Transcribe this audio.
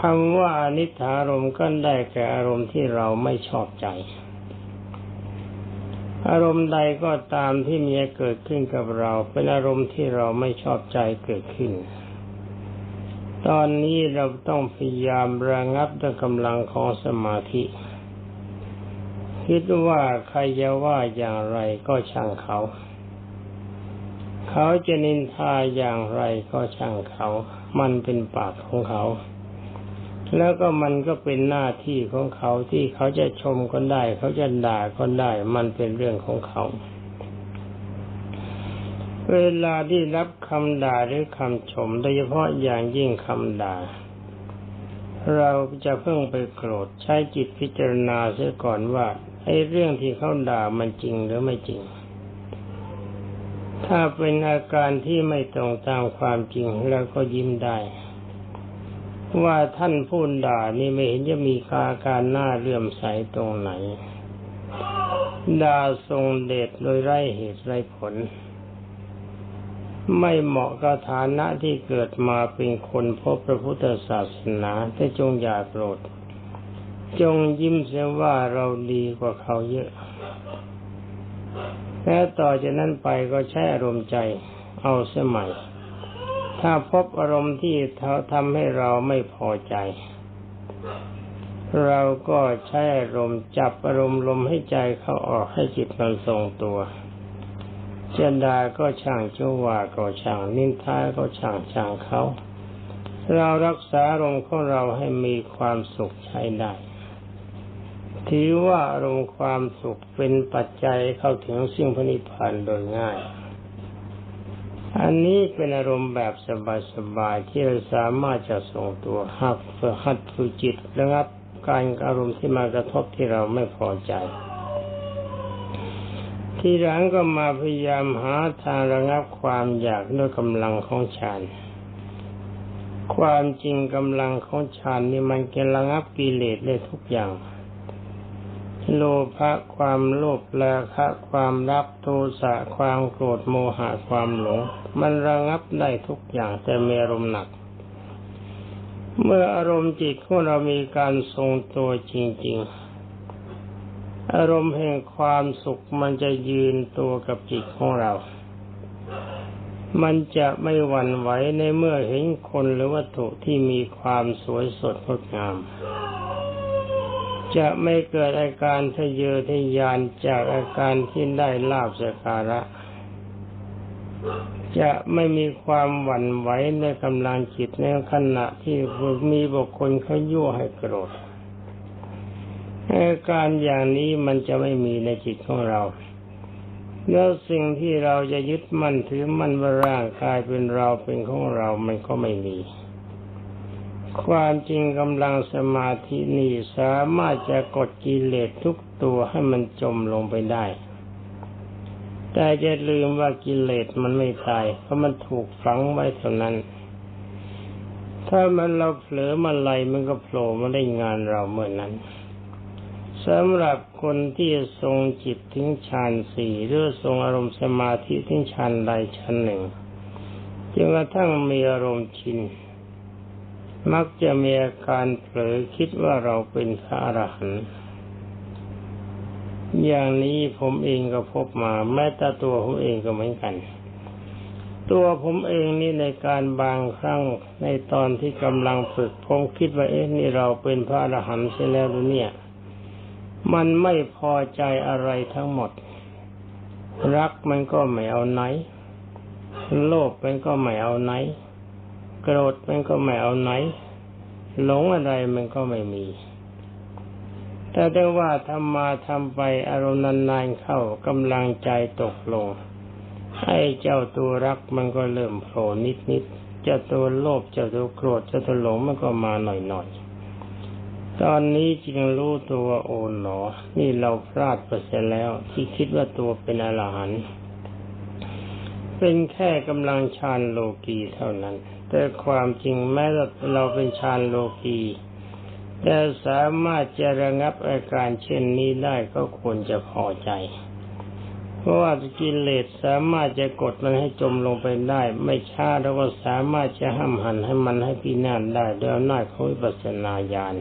คำว่าอนิถารมณ์ก็ได้แก่อารมณ์ที่เราไม่ชอบใจ อารมณ์ใดก็ตามที่มีเกิดขึ้นกับเรา เป็นอารมณ์ที่เราไม่ชอบใจเกิดขึ้น ตอนนี้เราต้องพยายามระงับด้วยกำลังของสมาธิ คิดว่าใครจะว่าอย่างไรก็ช่างเขา เขาจะนินทาอย่างไรก็ช่างเขา มันเป็นปากของเขา แล้วก็มันก็เป็นหน้าที่ของเขาที่เขาจะชมก็ได้ เขาจะด่าก็ได้ มันเป็นเรื่องของเขา เวลาที่รับคำด่าหรือคำชม โดยเฉพาะอย่างยิ่งคำด่า เราจะเพิ่งไปโกรธใช้จิตพิจารณาเสียก่อนว่าไอ้เรื่องที่เขาด่ามันจริงหรือไม่จริง ถ้าเป็นอาการที่ไม่ตรงตามความจริงเราก็ยิ้มได้ ว่าท่านพูดด่านี่ไม่เห็นจะมีอาการหน้าเลื่อมใสตรงไหน ด่าทรงเดชโดยไร้เหตุไร้ผล ไม่เหมาะกับฐานะที่เกิดมาเป็นคนพบพระพุทธศาสนาแต่จงอย่าโกรธจงยิ้มเสียว่าเราดีกว่าเขาเยอะ และต่อจากนั้นไปก็ใช้อารมใจเอาเส้ใหมัย ถ้าพบอารมณ์ที่ทำให้เราไม่พอใจ เราก็ใช้อารมณ์จับอารมณ์ลมให้ใจเข้าออกให้จิตมันทรงตัวเจนดาก็ช่างชั่วาก็ช่างนินทาก็ช่างช่างเขาเรารักษาอารมณ์ของเราให้มีความสุขใช้ได้ถือว่าอารมณ์ความสุขเป็นปัจจัยเข้าถึงสิ่งพนิพพานโดยง่าย อันนี้เป็นอารมณ์แบบสบายๆที่เราสามารถจะส่งตัวหักเพื่อหัดฝึกจิตระงับการอารมณ์ที่มากระทบที่เราไม่พอใจ ที่หลังก็มาพยายามหาทางระงับความอยากด้วยกำลังของฌานความจริงกำลังของฌานนี่มันจะระงับกิเลสได้ทุกอย่าง โลภะความโลภราคะความรักโทสะความโกรธโมหะความหลง มันระงับได้ทุกอย่างแต่มีอารมณ์หนัก เมื่ออารมณ์จิตของเรามีการทรงตัวจริง ๆ อารมณ์แห่งความสุขมันจะยืนตัวกับจิตของเรา มันจะไม่หวั่นไหวในเมื่อเห็นคนหรือวัตถุที่มีความสวยสดงดงาม จะไม่เกิดอาการทะเยอทะยานจากอาการที่ได้ลาบสการะ จะไม่มีความหวั่นไหวในกำลังจิตในขณะที่มีบุคคลเขายั่วให้โกรธอาการอย่างนี้มันจะไม่มีในจิตของเรา แล้วสิ่งที่เราจะยึดมั่นถือมั่นว่าร่างกายเป็นเราเป็นของเรา มันก็ไม่มี ความจริงกำลังสมาธินี่สามารถจะกดกิเลสทุกตัวให้มันจมลงไปได้ แต่จะลืมว่ากิเลสมันไม่ตายเพราะมันถูกฝังไว้เท่านั้น ถ้ามันเราเผลอมาไหลมันก็โผล่มาได้งานเราเมื่อนั้นสำหรับคนที่ทรงจิตถึงฌานสี่หรือทรงอารมณ์สมาธิถึงฌานใดชั้นหนึ่งจนกระทั่งมีอารมณ์ชิน มักจะมีอาการเผลอคิดว่าเราเป็นพระอรหันต์อย่างนี้ผมเองก็พบมา แม้แต่ตัวผมเองก็เหมือนกัน ตัวผมเองนี่ในการบางครั้งในตอนที่กำลังฝึก ผมคิดว่าเอ๊ะนี่เราเป็นพระอรหันต์ใช่แล้วหรือเนี่ย มันไม่พอใจอะไรทั้งหมด รักมันก็ไม่เอาไหน โลภมันก็ไม่เอาไหน โกรธมันก็ไม่เอาไหน หลงอะไรมันก็ไม่มี แต่ได้ว่าทำมาทำไปอารมณ์นานๆเข้ากำลังใจตกลง ให้เจ้าตัวรักมันก็เริ่มโผล่นิดๆเจ้าตัวโลภเจ้าตัวโกรธเจ้าตัวหลงมันก็มาหน่อยๆ ตอนนี้จึงรู้ตัวโอ๋หนอ นี่เราพลาดไปเสียแล้ว ที่คิดว่าตัวเป็นอรหันต์เป็นแค่กำลังฌานโลกีเท่านั้น แต่ความจริงแม้เราเป็นฌานโลกีแต่สามารถจะระงับอาการเช่นนี้ได้ก็ควรจะพอใจ เพราะว่ากิเลสสามารถจะกดมันให้จมลงไปได้ ไม่ช้าเราก็สามารถจะห้ามหันให้มันให้พินาศได้ด้วยอำนาจของวิปัสสนาญาณ